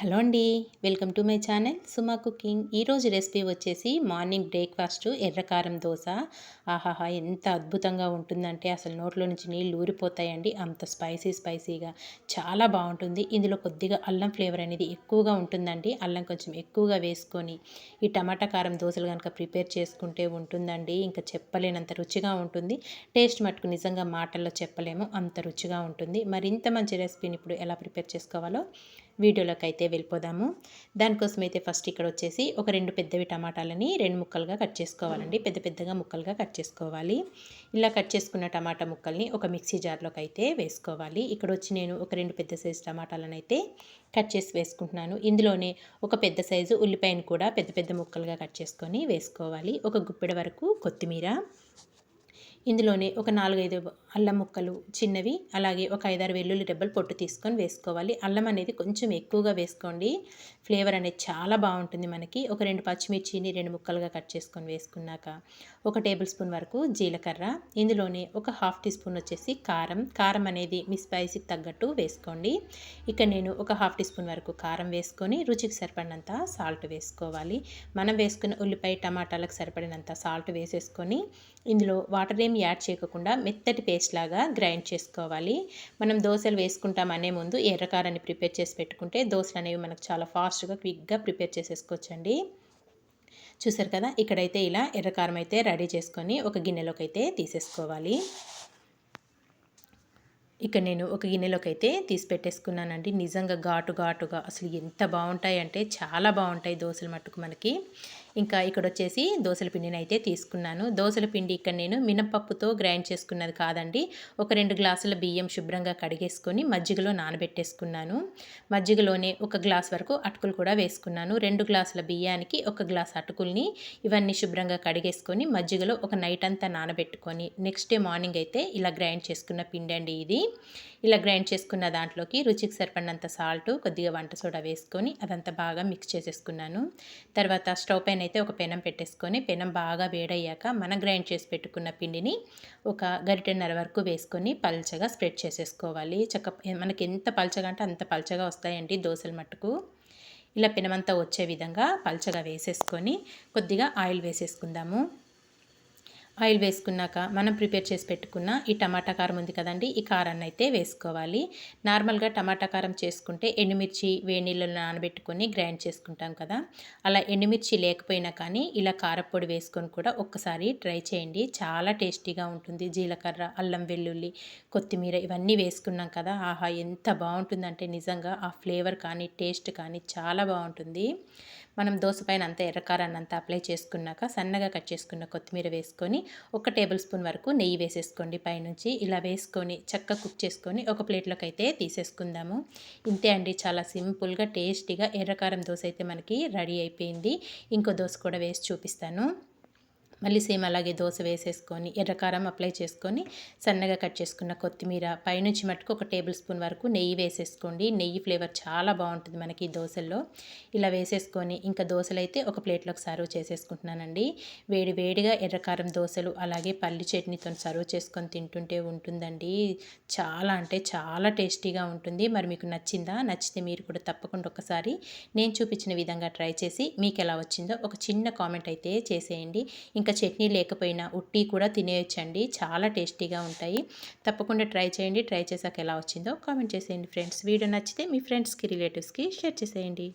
Hello అండి welcome to my channel Suma cooking. ఈరోజు recipe వచ్చేసి మార్నింగ్ బ్రేక్ఫాస్ట్ ఎర్రకారం దోశ. ఆహాహా ఎంత అద్భుతంగా ఉంటుందంటే అసలు నోట్లో నుంచి నీళ్ళు ఊరిపోతాయండి. అంత స్పైసీ స్పైసీగా చాలా బాగుంటుంది. ఇందులో కొద్దిగా అల్లం ఫ్లేవర్ అనేది ఎక్కువగా ఉంటుందండి. అల్లం కొంచెం ఎక్కువగా వేసుకొని ఈ టమాటా కారం దోశలు కనుక ప్రిపేర్ చేసుకుంటే ఉంటుందండి. ఇంకా చెప్పలేనంత రుచిగా ఉంటుంది. టేస్ట్ మటుకు నిజంగా మాటల్లో చెప్పలేము. అంత రుచిగా ఉంటుంది. మరి ఇంత మంచి రెసిపీని ఇప్పుడు ఎలా ప్రిపేర్ చేసుకోవాలో వీడియోలోకి అయితే వెళ్ళిపోదాము. దానికోసం అయితే ఫస్ట్ ఇక్కడ వచ్చేసి ఒక రెండు పెద్దవి టమాటాలని రెండు ముక్కలుగా కట్ చేసుకోవాలండి. పెద్ద పెద్దగా ముక్కలుగా కట్ చేసుకోవాలి. ఇలా కట్ చేసుకున్న టమాటా ముక్కల్ని ఒక మిక్సీ జార్లోకి అయితే వేసుకోవాలి. ఇక్కడ వచ్చి నేను ఒక రెండు పెద్ద సైజు టమాటాలను అయితే కట్ చేసి వేసుకుంటున్నాను. ఇందులోనే ఒక పెద్ద సైజు ఉల్లిపాయను కూడా పెద్ద పెద్ద ముక్కలుగా కట్ చేసుకొని వేసుకోవాలి. ఒక గుప్పెడ వరకు కొత్తిమీర ఇందులోనే ఒక నాలుగైదు అల్లం ముక్కలు చిన్నవి అలాగే ఒక ఐదారు వెల్లుల్లి రెబ్బలు పొట్టు తీసుకొని వేసుకోవాలి. అల్లం అనేది కొంచెం ఎక్కువగా వేసుకోండి. ఫ్లేవర్ అనేది చాలా బాగుంటుంది మనకి. ఒక రెండు పచ్చిమిర్చిని రెండు ముక్కలుగా కట్ చేసుకొని వేసుకున్నాక ఒక టేబుల్ స్పూన్ వరకు జీలకర్ర ఇందులోనే ఒక హాఫ్ టీ స్పూన్ వచ్చేసి కారం. కారం అనేది మీ స్పైసీకి తగ్గట్టు వేసుకోండి. ఇక్కడ నేను ఒక హాఫ్ టీ స్పూన్ వరకు కారం వేసుకొని రుచికి సరిపడినంత సాల్ట్ వేసుకోవాలి. మనం వేసుకున్న ఉల్లిపాయ టమాటాలకు సరిపడినంత సాల్ట్ వేసేసుకొని ఇందులో వాటర్ ఏం యాడ్ చేయకుండా మెత్తటి పేస్ట్ లాగా గ్రైండ్ చేసుకోవాలి. మనం దోశలు వేసుకుంటాం అనే ముందు ఎర్రకారాన్ని ప్రిపేర్ చేసి పెట్టుకుంటే దోశలు అనేవి మనకు చాలా ఫాస్ట్గా క్విక్గా ప్రిపేర్ చేసేసుకోవచ్చండి. చూసారు కదా? ఇక్కడైతే ఇలా ఎర్రకారం అయితే రెడీ చేసుకొని ఒక గిన్నెలోకి అయితే తీసేసుకోవాలి. ఇక్కడ నేను ఒక గిన్నెలోకి అయితే తీసి పెట్టేసుకున్నానండి. నిజంగా ఘాటు ఘాటుగా అసలు ఎంత బాగుంటాయి అంటే చాలా బాగుంటాయి దోశలు మట్టుకు మనకి. ఇంకా ఇక్కడ వచ్చేసి దోశల పిండిని అయితే తీసుకున్నాను. దోశల పిండి ఇక్కడ నేను మినపప్పుతో గ్రైండ్ చేసుకున్నది కాదండి. ఒక రెండు గ్లాసుల బియ్యం శుభ్రంగా కడిగేసుకొని మజ్జిగలో నానబెట్టేసుకున్నాను. మజ్జిగలోనే ఒక గ్లాస్ వరకు అటుకులు కూడా వేసుకున్నాను. రెండు గ్లాసుల బియ్యానికి ఒక గ్లాస్ అటుకుల్ని ఇవన్నీ శుభ్రంగా కడిగేసుకొని మజ్జిగలో ఒక నైట్ అంతా నానబెట్టుకొని నెక్స్ట్ డే మార్నింగ్ అయితే ఇలా గ్రైండ్ చేసుకున్న పిండి అండి ఇది. ఇలా గ్రైండ్ చేసుకున్న దాంట్లోకి రుచికి సరిపడినంత సాల్ట్ కొద్దిగా వంట సోడా వేసుకొని అదంతా బాగా మిక్స్ చేసేసుకున్నాను. తర్వాత స్టవ్ పైన అయితే ఒక పెనం పెట్టేసుకొని పెనం బాగా వేడయ్యాక మనం గ్రైండ్ చేసి పెట్టుకున్న పిండిని ఒక గరిటెన్నర వరకు వేసుకొని పల్చగా స్ప్రెడ్ చేసేసుకోవాలి. చక్క మనకి ఎంత పల్చగా అంటే అంత పల్చగా వస్తాయండి దోశల మట్టుకు. ఇలా పెనమంతా వచ్చే విధంగా పల్చగా వేసేసుకొని కొద్దిగా ఆయిల్ వేసేసుకుందాము. ఆయిల్ వేసుకున్నాక మనం ప్రిపేర్ చేసి పెట్టుకున్న ఈ టమాటా కారం ఉంది కదండి ఈ కారాన్ని అయితే వేసుకోవాలి. నార్మల్గా టమాటా కారం చేసుకుంటే ఎండుమిర్చి వేడి నీళ్ళలో నానబెట్టుకొని గ్రైండ్ చేసుకుంటాం కదా. అలా ఎండుమిర్చి లేకపోయినా కానీ ఇలా కారపొడి వేసుకొని కూడా ఒక్కసారి ట్రై చేయండి. చాలా టేస్టీగా ఉంటుంది. జీలకర్ర అల్లం వెల్లుల్లి కొత్తిమీర ఇవన్నీ వేసుకున్నాం కదా. ఆహా ఎంత బాగుంటుందంటే నిజంగా ఆ ఫ్లేవర్ కానీ టేస్ట్ కానీ చాలా బాగుంటుంది. మనం దోశ పైన అంతా ఎర్రకారాన్ని అంతా అప్లై చేసుకున్నాక సన్నగా కట్ చేసుకున్న కొత్తిమీర వేసుకొని ఒక టేబుల్ స్పూన్ వరకు నెయ్యి వేసేసుకోండి. పైనుంచి ఇలా వేసుకొని చక్కగా కుక్ చేసుకొని ఒక ప్లేట్లోకి అయితే తీసేసుకుందాము. ఇంతే అండి. చాలా సింపుల్గా టేస్టీగా ఎర్రకారం దోశ అయితే మనకి రెడీ అయిపోయింది. ఇంకో దోశ కూడా వేసి చూపిస్తాను. మళ్ళీ సేమ్ అలాగే దోశ వేసేసుకొని ఎర్రకారం అప్లై చేసుకొని సన్నగా కట్ చేసుకున్న కొత్తిమీర పైనుంచి మటుకు ఒక టేబుల్ స్పూన్ వరకు నెయ్యి వేసేసుకోండి. నెయ్యి ఫ్లేవర్ చాలా బాగుంటుంది మనకి దోశల్లో. ఇలా వేసేసుకొని ఇంకా దోశలు అయితే ఒక ప్లేట్లోకి సర్వ్ చేసేసుకుంటున్నానండి. వేడి వేడిగా ఎర్రకారం దోశలు అలాగే పల్లి చట్నీతో సర్వ్ చేసుకొని తింటుంటే ఉంటుందండి. చాలా అంటే చాలా టేస్టీగా ఉంటుంది. మరి మీకు నచ్చిందా? నచ్చితే మీరు కూడా తప్పకుండా ఒకసారి నేను చూపించిన విధంగా ట్రై చేసి మీకు ఎలా వచ్చిందో ఒక చిన్న కామెంట్ అయితే చేసేయండి. ఇంకా ఇంకా చట్నీ లేకపోయినా ఉట్టి కూడా తినేయచ్చండి. చాలా టేస్టీగా ఉంటాయి. తప్పకుండా ట్రై చేయండి. ట్రై చేశాక ఎలా వచ్చిందో కామెంట్ చేసేయండి ఫ్రెండ్స్. వీడియో నచ్చితే మీ ఫ్రెండ్స్కి రిలేటివ్స్కి షేర్ చేసేయండి.